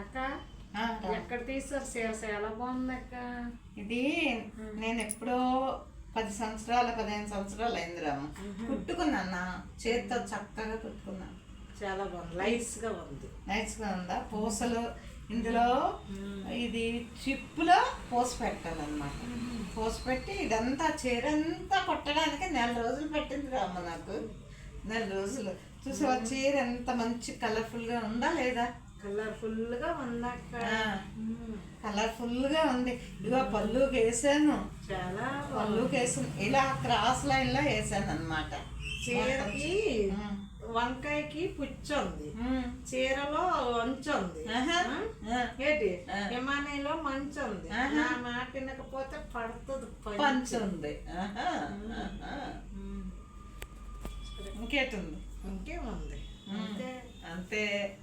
అక్క. ఎక్కడ తీసారు చీర చాలా బాగుంది అక్క. ఇది నేను ఎప్పుడో పది సంవత్సరాలు పదిహేను సంవత్సరాలు అయింది రాము కుట్టుకున్నాను నా చేతితో చక్కగా కుట్టుకున్నాను చాలా బాగుంది. లైట్స్గా ఉంది. నైస్గా ఉందా? పూసలు. ఇందులో ఇది చిప్పులో పోసి పెట్టాలన్నమాట. పోసి పెట్టి ఇదంతా చీర అంతా కొట్టడానికి నెల రోజులు పెట్టింది రామ్మ నాకు. నెల రోజులు. చూసావా? చీర ఎంత మంచి కలర్ఫుల్గా ఉందా లేదా? కలర్ఫుల్గా ఉంది. కలర్ఫుల్గా ఉంది. ఇదిగో పళ్ళుకి వేసాను. చాలా పళ్ళుకి వేసాను. ఇలా క్రాస్ లైన్లో వేసాను అనమాట చీరకి వంకాయకి పుచ్చు ఉంది. Hmm. చీరలో వంచు ఉంది? ఏంటి? విమానంలో మంచు ఉంది. నా మాట వినకపోతే పడుతుంది. పంచ్ ఉంది. ఇంకేటుంది? ఇంకేముంది? అంతే. అంతే.